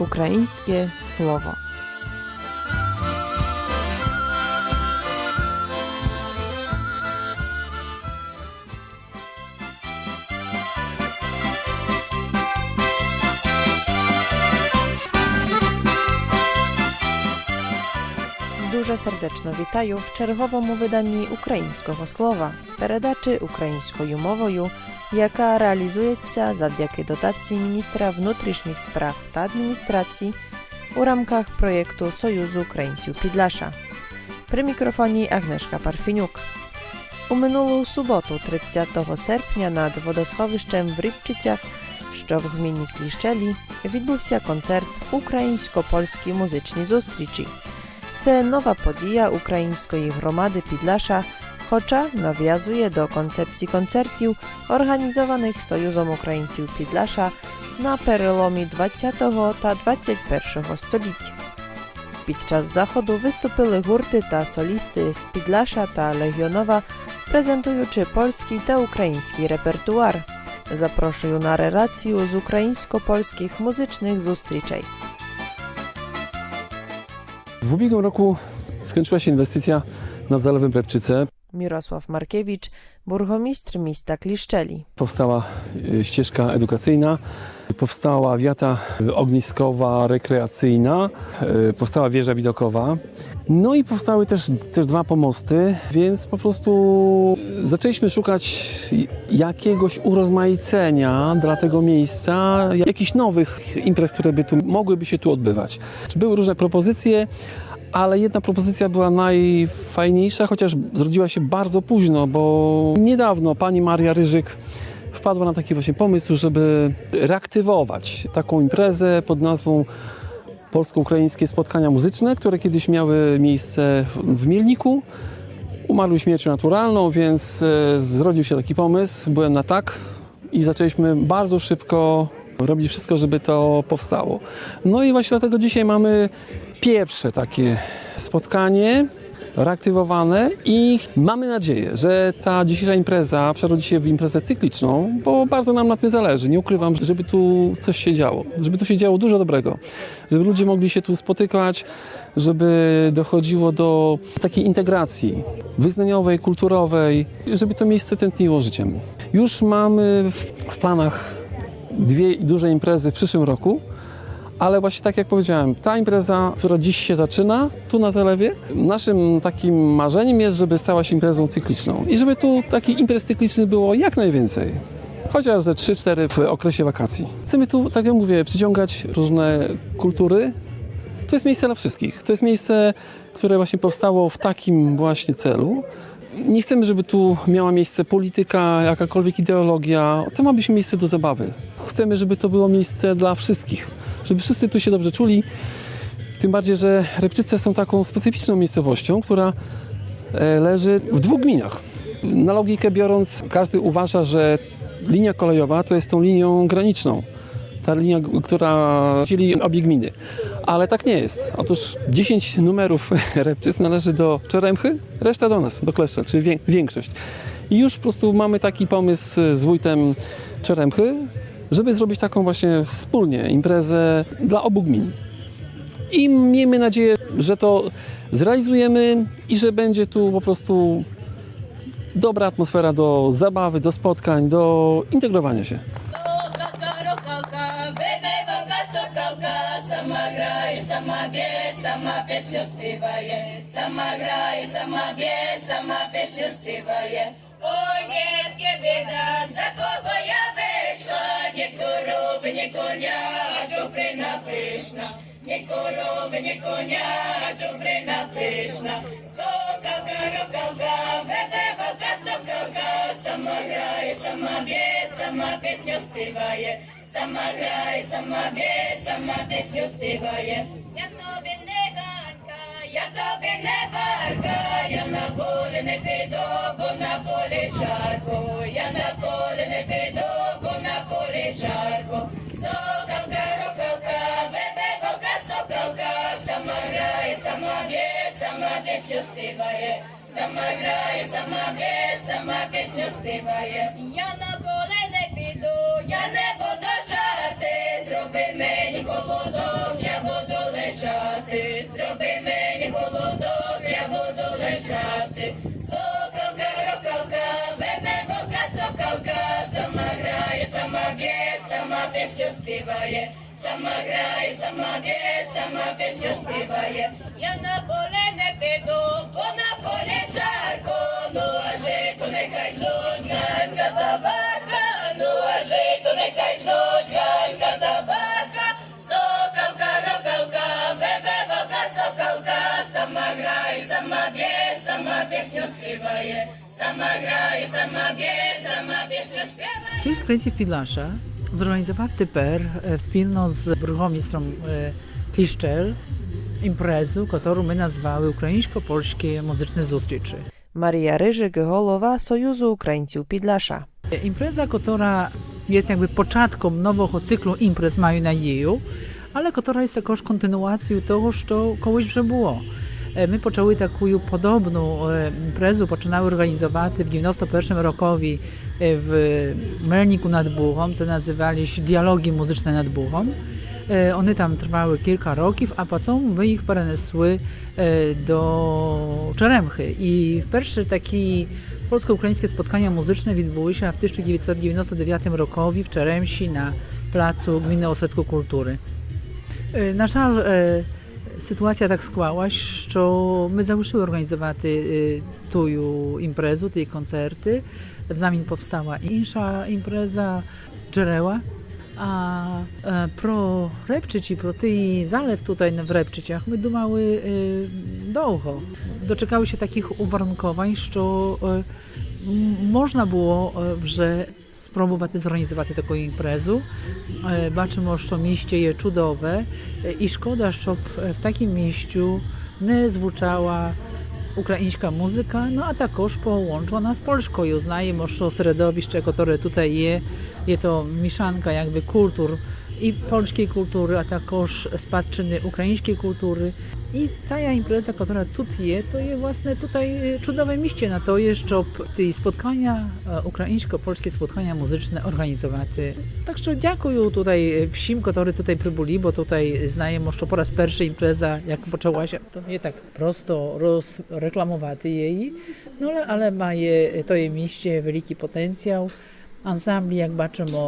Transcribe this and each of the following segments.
ukraińskie słowo. Дуже сердечно вітаю в черговому виданні українського слова, передачі українською мовою, яка реалізується завдяки дотації міністра внутрішніх справ та адміністрації у рамках проєкту Союзу українців Підлаша. При мікрофоні Агнешка Парфінюк. У минулу суботу, 30 серпня, над водосховищем в Рибчицях, що в гміні Кліщелі, відбувся концерт Українсько-польські музичні зустрічі. Це нова подія української громади Підлаша, хоча нав'язує до концепції концертів, організованих Союзом українців Підлаша на переломі 20 та 21 століття. Під час заходу виступили гурти та солісти з Підлаша та Легіонова, презентуючи польський та український репертуар. Запрошую на релацію з українсько-польських muzycznych зустрічей. W ubiegłym roku skończyła się inwestycja nad Zalewem Repczyce. Mirosław Markiewicz, burgomistrz miasta Kliszczeli. Powstała y, ścieżka edukacyjna, powstała wiata y, ogniskowa, rekreacyjna, y, powstała wieża widokowa. No i powstały też, też dwa pomosty, więc po prostu zaczęliśmy szukać jakiegoś urozmaicenia dla tego miejsca, jakichś nowych imprez, które by tu mogłyby się tu odbywać. Były różne propozycje, ale jedna propozycja była najfajniejsza, chociaż zrodziła się bardzo późno, bo niedawno pani Maria Ryżyk wpadła na taki właśnie pomysł, żeby reaktywować taką imprezę pod nazwą Polsko-Ukraińskie Spotkania Muzyczne, które kiedyś miały miejsce w Mielniku. Umarły śmiercią naturalną, więc e, zrodził się taki pomysł. Byłem na tak i zaczęliśmy bardzo szybko robić wszystko, żeby to powstało. No i właśnie dlatego dzisiaj mamy pierwsze takie spotkanie reaktywowane i mamy nadzieję, że ta dzisiejsza impreza przerodzi się w imprezę cykliczną, bo bardzo nam na tym zależy. Nie ukrywam, żeby tu coś się działo, żeby tu się działo dużo dobrego, żeby ludzie mogli się tu spotykać, żeby dochodziło do takiej integracji wyznaniowej, kulturowej, żeby to miejsce tętniło życiem. Już mamy w, w planach dwie duże imprezy w przyszłym roku. Ale właśnie tak jak powiedziałem, ta impreza, która dziś się zaczyna, tu na Zalewie, naszym takim marzeniem jest, żeby stała się imprezą cykliczną. I żeby tu takich imprez cyklicznych było jak najwięcej. Chociaż ze 3-4 w okresie wakacji. Chcemy tu, tak jak mówię, przyciągać różne kultury. To jest miejsce dla wszystkich. To jest miejsce, które właśnie powstało w takim właśnie celu. Nie chcemy, żeby tu miała miejsce polityka, jakakolwiek ideologia. To ma być miejsce do zabawy. Chcemy, żeby to było miejsce dla wszystkich żeby wszyscy tu się dobrze czuli. Tym bardziej, że Repczyce są taką specyficzną miejscowością, która e, leży w dwóch gminach. Na logikę biorąc, każdy uważa, że linia kolejowa to jest tą linią graniczną. Ta linia, która dzieli obie gminy. Ale tak nie jest. Otóż 10 numerów Repczyc należy do Czeremchy, reszta do nas, do Kleszcza, czyli większość. I już po prostu mamy taki pomysł z wójtem Czeremchy, żeby zrobić taką właśnie wspólnie imprezę dla obu gmin. I miejmy nadzieję, że to zrealizujemy i że będzie tu po prostu dobra atmosfera do zabawy, do spotkań, do integrowania się. Рокалка, рокалка, вибивалка, сокалка, сама грає, сама б'є, сама пісню співає, Ой, дітки, біда, за кого я вийшла, ні корови, коня, чуприна пишна, ні корови, ні коня, чуприна пишна. Сокалка, рокалка, вибивалка, сокалка, сама грає, сама б'є, сама пісню співає, сама грає, сама б'є, сама пісню співає. Я тобі не варка, я на поле не піду, бо на полі жарко, я на поле не піду, бо на полі жарко. Сокалка, рокалка, вибегалка, сокалка, сама грає, сама б'є, сама пісню співає. Сама грає, сама б'є, сама пісню співає. Я на поле не піду, сама б'є, сама пісню співає. Сама грає, сама б'є, сама пісню співає. Я на поле не піду, бо на полі жарко, ну а жито нехай ждуть, ганька та ну а жито нехай Sieć Krecji w Pidlarze zorganizowała w e, wspólno z burmistrą e, Kliszczel imprezę, którą my nazwały Ukraińsko-Polskie Muzyczne Zustriczy. Maria Ryżyk, golowa Sojuzu Ukraińców Pidlasza. E, impreza, która jest jakby początką nowego cyklu imprez Maju Nadzieju, ale która jest jakoś kontynuacją tego, co kiedyś już było. E, my poczęły taką podobną e, imprezę, poczynały organizować w 91 rokowi e, w Melniku nad Buchą, co nazywali się dialogi muzyczne nad Buchą. One tam trwały kilka roków, a potem my ich przenesły do Czeremchy. I w pierwszy taki polsko-ukraińskie spotkania muzyczne odbyły się w 1999 roku w Czeremsi na placu Gminy Ośrodku Kultury. Na żal жаль, е, ситуація так склалась, що ми залишили організувати е, ту імпрезу, ті концерти. Взамін повстала інша імпреза Джерела. A e, pro Repczyci, pro tej zalew tutaj w Repczyciach, my dumały e, długo. Doczekały się takich uwarunkowań, że e, m- można było e, spróbować zorganizować taką imprezę. E, baczymy, że miejsce jest cudowe e, i szkoda, że w takim miejscu nie zwuczała ukraińska muzyka, no a także połączyła nas z Polską i uznajemy, że środowisko, które tutaj jest, jest to mieszanka jakby kultur i polskiej kultury, a także spadczyny ukraińskiej kultury. I ta impreza, która tutaj jest, to jest własne tutaj y, cudowne miejsce na to, jeszcze te spotkania, e, ukraińsko-polskie spotkania muzyczne organizować. Także dziękuję tutaj e, wszystkim, którzy tutaj przybyli, bo tutaj znaję jeszcze po raz pierwszy impreza, jak poczęłaś, to nie tak prosto rozreklamować jej, no ale, ale ma je, to je miejsce wielki potencjał ansambli, jak baczymy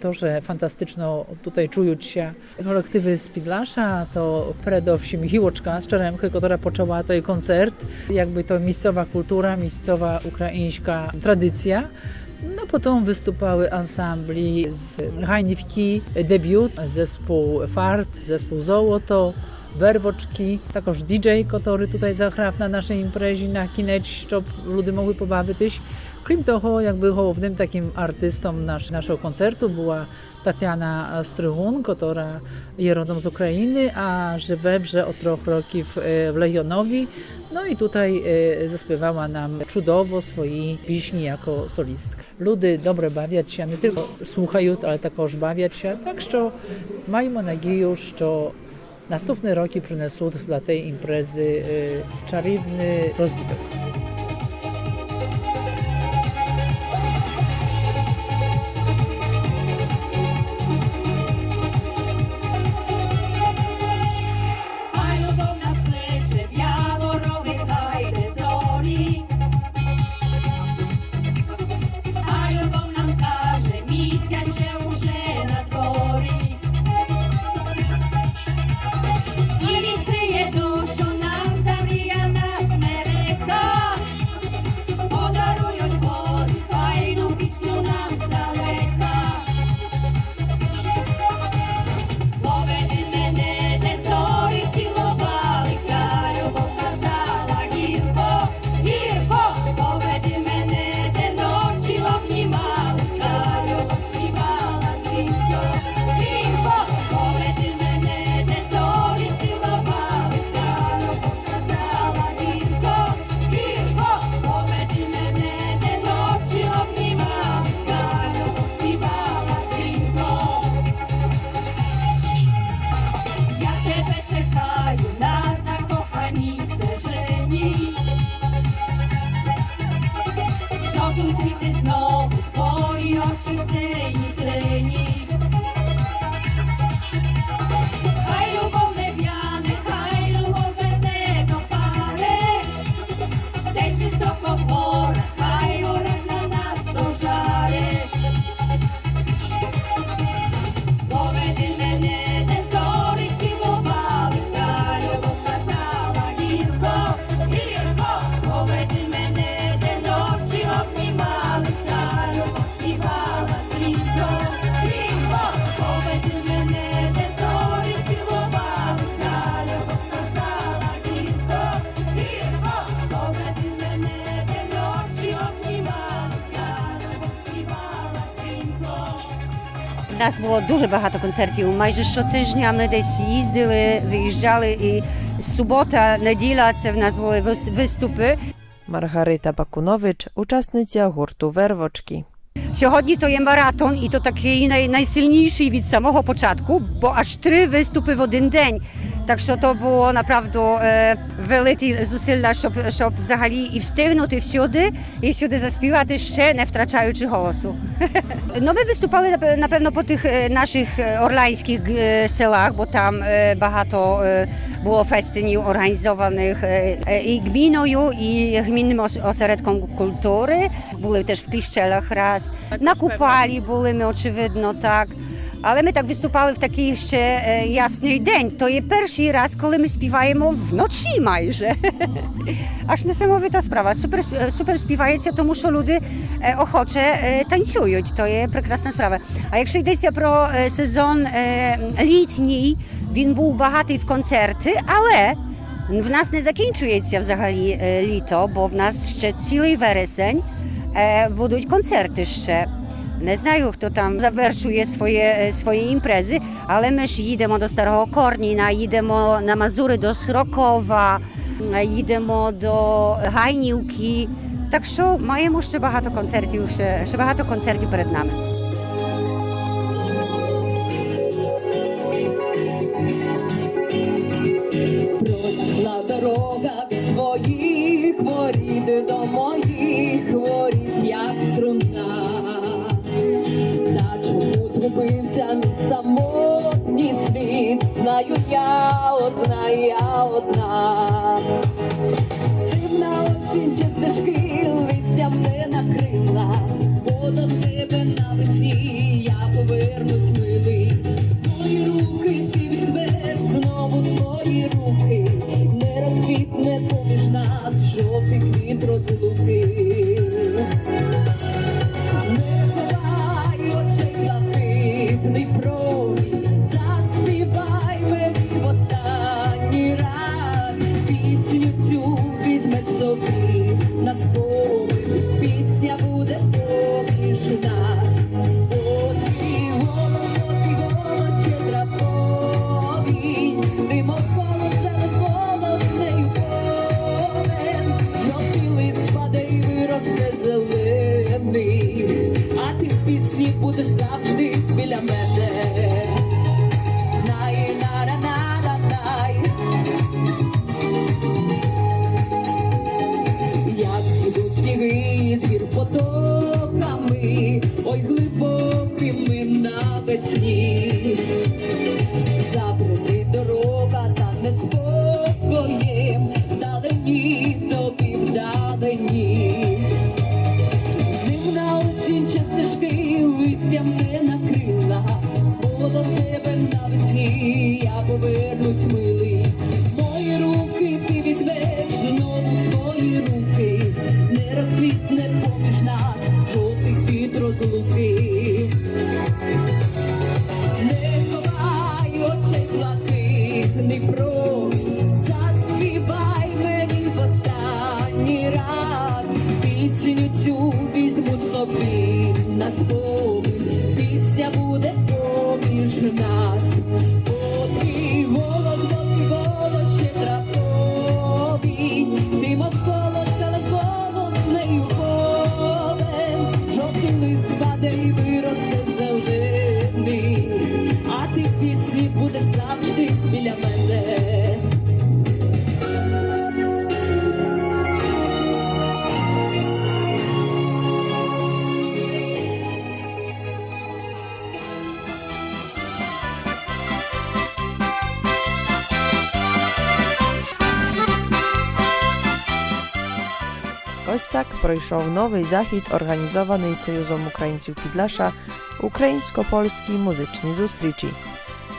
to, że fantastyczno tutaj czują się. Kolektywy z Pidlasza, to predowsim Hiłoczka z Czeremchy, która poczęła ten koncert, jakby to miejscowa kultura, miejscowa ukraińska tradycja. No potem wystupały ansambli z Hajniwki, debiut, zespół Fart, zespół Złoto, werwoczki, takoż DJ, który tutaj zahrał na naszej imprezie na kineć, żeby ludzie mogły pobawić się. Krim toho, jakby głównym takim artystą nasz, naszego koncertu była Tatiana Stryhun, która jest rodem z Ukrainy, a żywe brze od trzech roków e, w Legionowi. No i tutaj e, zaśpiewała nam cudowo swoje piśni jako solistka. Ludy dobre bawiać się, nie tylko słuchają, ale także bawiać się, tak że miejmy nadzieję, że następne roki przyniosą dla tej imprezy e, czarowny rozwój. В нас було дуже багато концертів. Майже щотижня ми десь їздили, виїжджали. І субота, неділя це в нас були вис- виступи. Маргарита Бакунович, учасниця гурту Вервочки. Сьогодні то є маратон, і то такий най, найсильніший від самого початку, бо аж три виступи в один день. Так що то було направду е, великі зусилля, щоб, щоб взагалі і встигнути всюди, і всюди заспівати ще не втрачаючи голосу. ну, ми виступали напе- напевно по тих е, наших е, орлайських селах, бо там багато було фестинів організованих і гміною, і гмінним осередком культури. Були теж в Кліщелах раз. На Купалі були ми, очевидно, так. Але ми так виступали в такий ще е, ясний день. То є перший раз, коли ми співаємо вночі майже. Аж несамовита справа. Супер, сп- супер співається, тому що люди е, охоче е, танцюють. То є прекрасна справа. А якщо йдеться про е, сезон е, літній, він був багатий в концерти, але в нас не закінчується взагалі е, літо, бо в нас ще цілий вересень е, будуть концерти ще. Не знаю, хто там завершує своє, е, свої імпрези, але ми ж їдемо до Старого Корніна, їдемо на Мазури до Срокова, е, їдемо до Гайнівки. Так що маємо ще багато концертів, ще, ще багато концертів перед нами. Твоїх воріт до моїх воріт, як струна. Згубився мій самотній світ, знаю я одна, я одна. З Ось так пройшов новий захід, організований Союзом Українців Підlasza Українсько-Польські музичні зустрічі.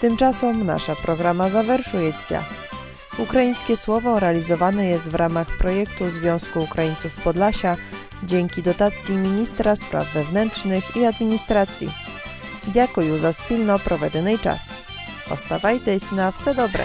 Tymczasem nasza programa zawerszujecie. Ukraińskie słowo realizowane jest w ramach projektu Związku Ukraińców Podlasia dzięki dotacji Ministra Spraw Wewnętrznych i Administracji. Дякую за спільно проведений час. Оставайтесь на все добре.